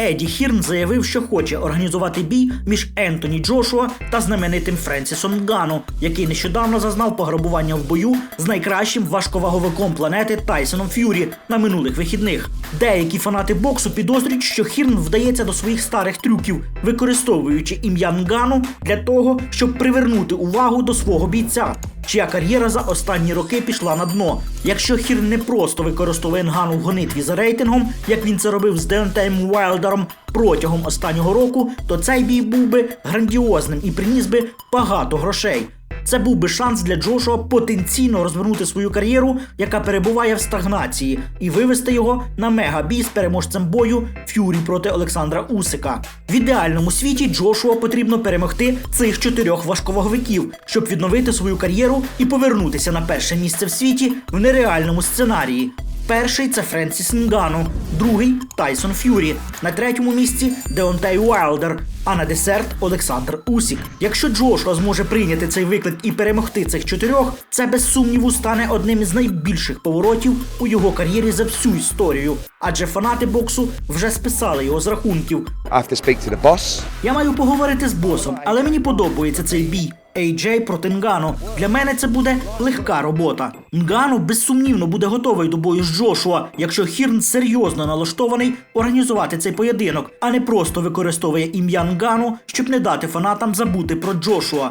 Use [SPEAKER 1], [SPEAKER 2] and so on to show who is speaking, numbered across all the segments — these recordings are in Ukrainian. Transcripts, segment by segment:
[SPEAKER 1] Еді Хірн заявив, що хоче організувати бій між Ентоні Джошуа та знаменитим Френсісом Гану, який нещодавно зазнав пограбування в бою з найкращим важковаговиком планети Тайсоном Ф'юрі на минулих вихідних. Деякі фанати боксу підозрюють, що Хірн вдається до своїх старих трюків, використовуючи ім'я Нгану для того, щоб привернути увагу до свого бійця чия кар'єра за останні роки пішла на дно. Якщо хір не просто використовує Нгану в гонитві за рейтингом, як він це робив з Деонтеєм Уайлдером протягом останнього року, то цей бій був би грандіозним і приніс би багато грошей. Це був би шанс для Джошуа потенційно розвернути свою кар'єру, яка перебуває в стагнації, і вивести його на мегабій з переможцем бою Ф'юрі проти Олександра Усика. В ідеальному світі Джошуа потрібно перемогти цих чотирьох важковаговиків, щоб відновити свою кар'єру і повернутися на перше місце в світі в нереальному сценарії. Перший це Френсіс Нгану, другий Тайсон Ф'юрі, на третьому місці Деонтей Уайлдер, а на десерт Олександр Усік. Якщо Джошуа зможе прийняти цей виклик і перемогти цих чотирьох, це без сумніву стане одним із найбільших поворотів у його кар'єрі за всю історію. Адже фанати боксу вже списали його з рахунків.
[SPEAKER 2] I have to speak to the boss.
[SPEAKER 1] Я маю поговорити з босом, але мені подобається цей бій. AJ проти Нгану. Для мене це буде легка робота. Нгану безсумнівно буде готовий до бою з Джошуа, якщо Хірн серйозно налаштований організувати цей поєдинок, а не просто використовує ім'я Нгану, щоб не дати фанатам забути про Джошуа.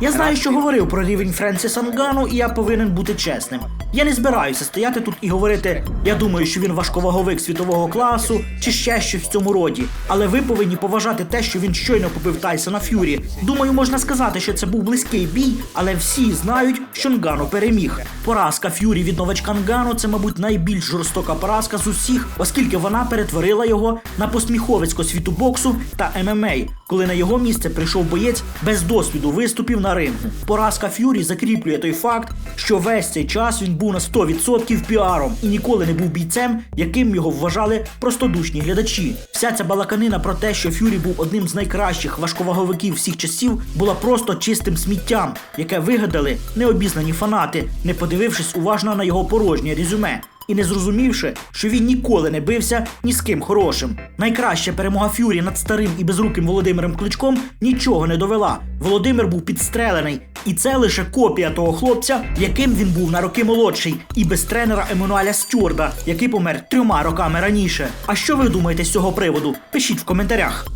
[SPEAKER 1] Я знаю, що говорив про рівень Френсіса Нгану, і я повинен бути чесним. Я не збираюся стояти тут і говорити, я думаю, що він важковаговик світового класу чи ще щось в цьому роді. Але ви повинні поважати те, що він щойно побив Тайсона Ф'юрі. Думаю, можна сказати, що це був близький бій, але всі знають, що Нгану переміг. Поразка Ф'юрі від новачка Нгану це, мабуть, найбільш жорстока поразка з усіх, оскільки вона перетворила його на посміховицько світу боксу та ММА, коли на його місце прийшов боєць без досвіду виступів на рингу. Поразка Ф'юрі закріплює той факт, що весь цей час він був на 100% піаром і ніколи не був бійцем, яким його вважали простодушні глядачі. Вся ця балаканина про те, що Ф'юрі був одним з найкращих важковаговиків всіх часів, була просто чистим сміттям, яке вигадали необізнані фанати, не подивившись уважно на його порожнє резюме. І не зрозумівши, що він ніколи не бився ні з ким хорошим. Найкраща перемога Ф'юрі над старим і безруким Володимиром Кличком нічого не довела. Володимир був підстрелений, і це лише копія того хлопця, яким він був на роки молодший, і без тренера Еммануеля Стюарда, який помер трьома роками раніше. А що ви думаєте з цього приводу? Пишіть в коментарях.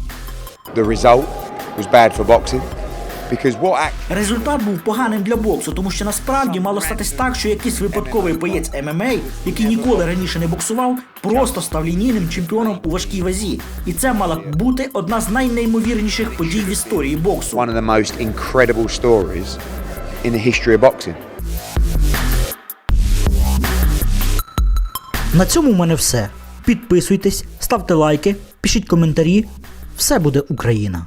[SPEAKER 2] The result was bad for boxing
[SPEAKER 1] Результат був поганим для боксу, тому що насправді мало статись так, що якийсь випадковий боєць ММА, який ніколи раніше не боксував, просто став лінійним чемпіоном у важкій вазі. І це мала б бути одна з найнеймовірніших подій в історії боксу.
[SPEAKER 2] one of the most incredible stories in the history of boxing.
[SPEAKER 1] На цьому в мене все. Підписуйтесь, ставте лайки, пишіть коментарі. Все буде Україна.